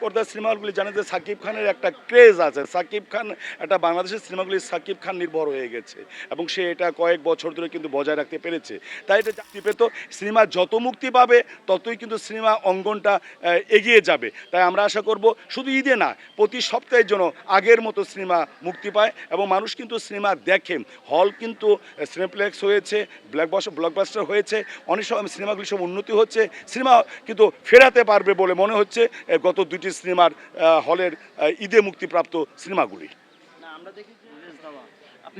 পর্দার সিনেমা হলগুলি জানেন যে সাকিব খানের একটা ক্রেজ আছে। সাকিব খান, একটা বাংলাদেশের সিনেমাগুলি সাকিব খান নির্ভর হয়ে গেছে এবং সে এটা কয়েক বছর ধরে কিন্তু বজায় রাখতে পেরেছে। তাই এটা চাকরি পেত সিনেমা যত মুক্তি পাবে, ততই কিন্তু সিনেমা অঙ্গনটা এগিয়ে যাবে। তাই আমরা আশা করব শুধু ঈদে না, প্রতি সপ্তাহের জন্য আগের মতো সিনেমা মুক্তি পায় এবং মানুষ কিন্তু সিনেমা দেখে। হল কিন্তু সিনেপ্লেক্স হয়েছে ব্ল্যাকবাস ব্লকবাস্টার হয়েছে, অনেক সময় সিনেমাগুলি সব উন্নতি হচ্ছে, সিনেমা কিন্তু ফেরাতে পারবে বলে মনে হচ্ছে গত দুটি সিনেমার হলের ঈদে মুক্তিপ্রাপ্ত সিনেমাগুলি। আমরা দেখি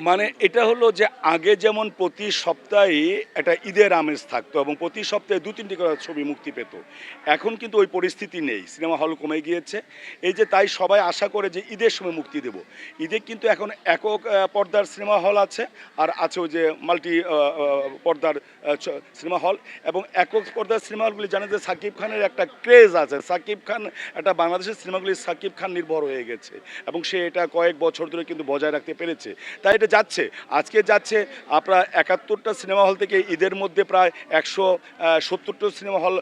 মানে এটা হলো যে আগে যেমন প্রতি সপ্তাহে একটা ঈদের আমেজ থাকতো এবং প্রতি সপ্তাহে দু তিনটি করে ছবি মুক্তি পেত। এখন কিন্তু ওই পরিস্থিতি নেই, সিনেমা হল কমে গিয়েছে। এই যে তাই সবাই আশা করে যে ঈদের সময় মুক্তি দেব। ঈদে কিন্তু এখন একক পর্দার সিনেমা হল আছে আর আছে ওই যে মাল্টি পর্দার সিনেমা হল এবং একক পর্দার সিনেমা হলগুলি জানে যে সাকিব খানের একটা ক্রেজ আছে। সাকিব খান, একটা বাংলাদেশের সিনেমাগুলি সাকিব খান নির্ভর হয়ে গেছে এবং সে এটা কয়েক বছর ধরে কিন্তু বজায় রাখতে পেরেছে। তাই এটা যাচ্ছে। আজকে যাচ্ছে আপনার একাত্তরটা সিনেমা হল থেকে ঈদের মধ্যে প্রায় একশো সত্তরটা সিনেমা হল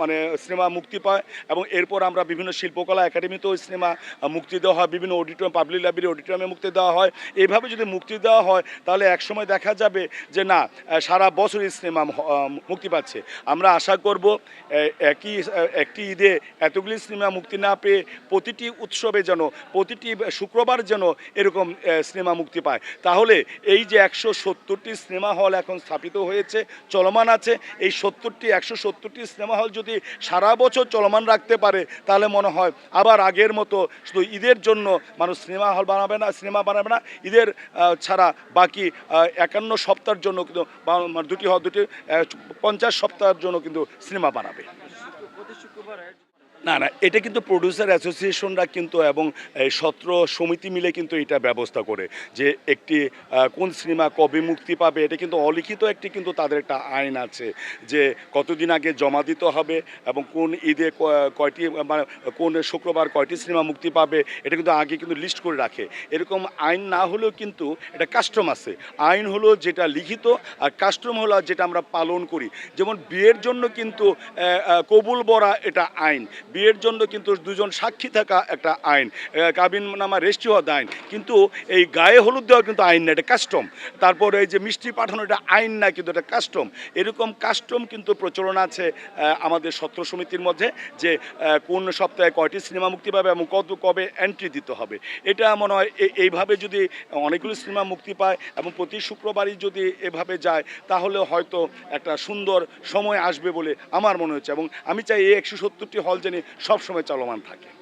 মানে সিনেমা মুক্তি পায় এবং এরপর আমরা বিভিন্ন শিল্পকলা একাডেমিতেও সিনেমা মুক্তি দেওয়া হয়। বিভিন্ন অডিটোরিয়াম, পাবলিক লাইব্রেরি অডিটোরিয়ামে মুক্তি দেওয়া হয়। এইভাবে যদি মুক্তি দেওয়া হয়, তাহলে একসময় দেখা যাবে যে না সারা বছরই সিনেমা মুক্তি পাচ্ছে। আমরা আশা করব একই একটি ঈদে এতগুলি সিনেমা মুক্তি না পেয়ে প্রতিটি উৎসবে যেন, প্রতিটি শুক্রবার যেন এরকম সিনেমা মুক্তি পায় তাহলে এই যে একশো সত্তরটি সিনেমা হল এখন স্থাপিত হয়েছে চলমান আছে এই সত্তরটি একশো সত্তরটি সিনেমা হল যদি সারা বছর চলমান রাখতে পারে তাহলে মনে হয় আবার আগের মতো শুধু ঈদের জন্য মানুষ সিনেমা হল বানাবে না সিনেমা বানাবে না ঈদের ছাড়া বাকি একান্ন সপ্তাহের জন্য কিন্তু মানে দুটি হল দুটি পঞ্চাশ সপ্তাহের জন্য কিন্তু সিনেমা বানাবে না না, এটা কিন্তু প্রডিউসার অ্যাসোসিয়েশনরা কিন্তু এবং সত্র সমিতি মিলে কিন্তু এটা ব্যবস্থা করে যে একটি কোন সিনেমা কবে মুক্তি পাবে, এটা কিন্তু অলিখিত একটি কিন্তু তাদের একটা আইন আছে যে কতদিন আগে জমা দিতে হবে এবং কোন ঈদে কয়টি মানে কোন শুক্রবার কয়টি সিনেমা মুক্তি পাবে, এটা কিন্তু আগে কিন্তু লিস্ট করে রাখে। এরকম আইন না হলেও কিন্তু এটা কাস্টম আছে। আইন হলো যেটা লিখিত আর কাস্টম হলো যেটা আমরা পালন করি। যেমন বিয়ের জন্য কিন্তু কবুল বরা এটা আইন। বিয়ের জন্য কিন্তু দুজন সাক্ষী থাকা একটা আইন কাবিন নামা রেজিস্ট্রি হওয়া আইন। কিন্তু এই গায়ে হলুদ দেওয়া কিন্তু আইন না, এটা কাস্টম। তারপর এই যে মিষ্টি পাঠানো, এটা আইন না, কিন্তু এটা কাস্টম। এরকম কাস্টম কিন্তু প্রচলন আছে আমাদের সত্র সমিতির মধ্যে, যে কোন সপ্তাহে কয়টি সিনেমা মুক্তি পাবে এবং কত, কবে এন্ট্রি দিতে হবে। এটা মনে হয় এইভাবে যদি অনেকগুলো সিনেমা মুক্তি পায় এবং প্রতি শুক্রবারই যদি এভাবে যায়, তাহলে হয়তো একটা সুন্দর সময় আসবে বলে আমার মনে হচ্ছে। এবং আমি চাই এই একশো সত্তরটি হল যেন সবসময় চলমান থাকে।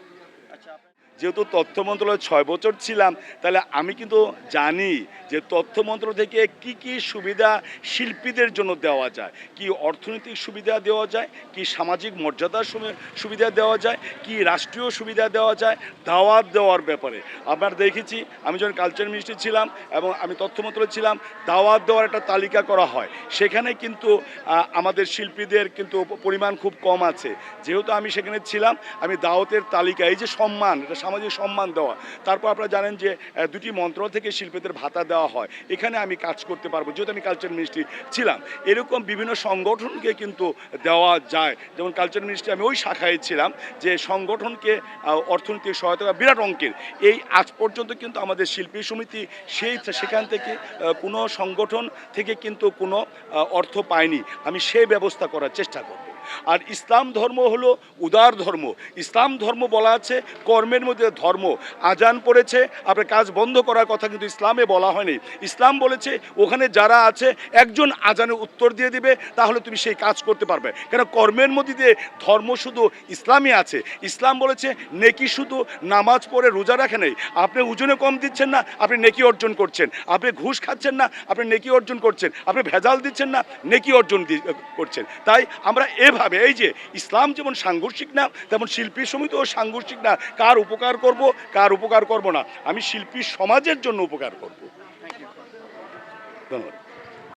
যেহেতু তথ্য মন্ত্রণালয়ে ছয় বছর ছিলাম, তাহলে আমি কিন্তু জানি যে তথ্য মন্ত্রণালয় থেকে কি কি সুবিধা শিল্পীদের জন্য দেওয়া যায়। কি অর্থনৈতিক সুবিধা দেওয়া যায়, কি সামাজিক মর্যাদার সুবি- সুবিধা দেওয়া যায়, কি রাষ্ট্রীয় সুবিধা দেওয়া যায়, দাওয়াত দেওয়ার ব্যাপারে। আমরা দেখেছি, আমি যখন কালচার মিনিস্ট্রি ছিলাম এবং আমি তথ্য মন্ত্রণালয় ছিলাম, দাওয়াত দেওয়ার একটা তালিকা করা হয়। সেখানে কিন্তু আমাদের শিল্পীদের কিন্তু পরিমাণ খুব কম আছে। যেহেতু আমি সেখানে ছিলাম, আমি দাওয়াতের তালিকা, এই যে সম্মান, এটা সামাজিক সম্মান দেওয়া। তারপর আপনারা জানেন যে দুটি মন্ত্রণালয় থেকে শিল্পীদের ভাতা দেওয়া হয়। এখানে আমি কাজ করতে পারব, যেহেতু আমি কালচার মিনিস্ট্রি ছিলাম। এরকম বিভিন্ন সংগঠনকে কিন্তু দেওয়া যায়। যেমন কালচার মিনিস্ট্রি আমি ওই শাখায় ছিলাম যে সংগঠনকে অর্থনৈতিক সহায়তা বিরাট অঙ্কের। এই আজ পর্যন্ত কিন্তু আমাদের শিল্পী সমিতি সেই সেখান থেকে কোনো সংগঠন থেকে কিন্তু কোনো অর্থ পায়নি। আমি সেই ব্যবস্থা করার চেষ্টা করব। আর ইসলাম ধর্ম হলো উদার ধর্ম। ইসলাম ধর্ম বলা আছে কর্মের মধ্যে ধর্ম। আজান পড়েছে, আপনার কাজ বন্ধ করার কথা কিন্তু ইসলামে বলা হয়নি। ইসলাম বলেছে, ওখানে যারা আছে, একজন আজানের উত্তর দিয়ে দিবে, তাহলে তুমি সেই কাজ করতে পারবে। কেন কর্মের মধ্যে দিয়ে ধর্ম শুধু ইসলামই আছে। ইসলাম বলেছে, নেকি শুধু নামাজ পড়ে রোজা রাখে নেই। আপনি ওজনে কম দিচ্ছেন না, আপনি নেকি অর্জন করছেন। আপনি ঘুষ খাচ্ছেন না, আপনি নেকি অর্জন করছেন। আপনি ভেজাল দিচ্ছেন না, নেকি অর্জন করছেন। তাই আমরা এভাবে এই যে ইসলাম যেমন সাংঘর্ষিক না, তেমন শিল্পী সমিতিও সাংঘর্ষিক না। কার উপকার করব, কার উপকার করব না। আমি শিল্পী সমাজের জন্য উপকার করব। ধন্যবাদ।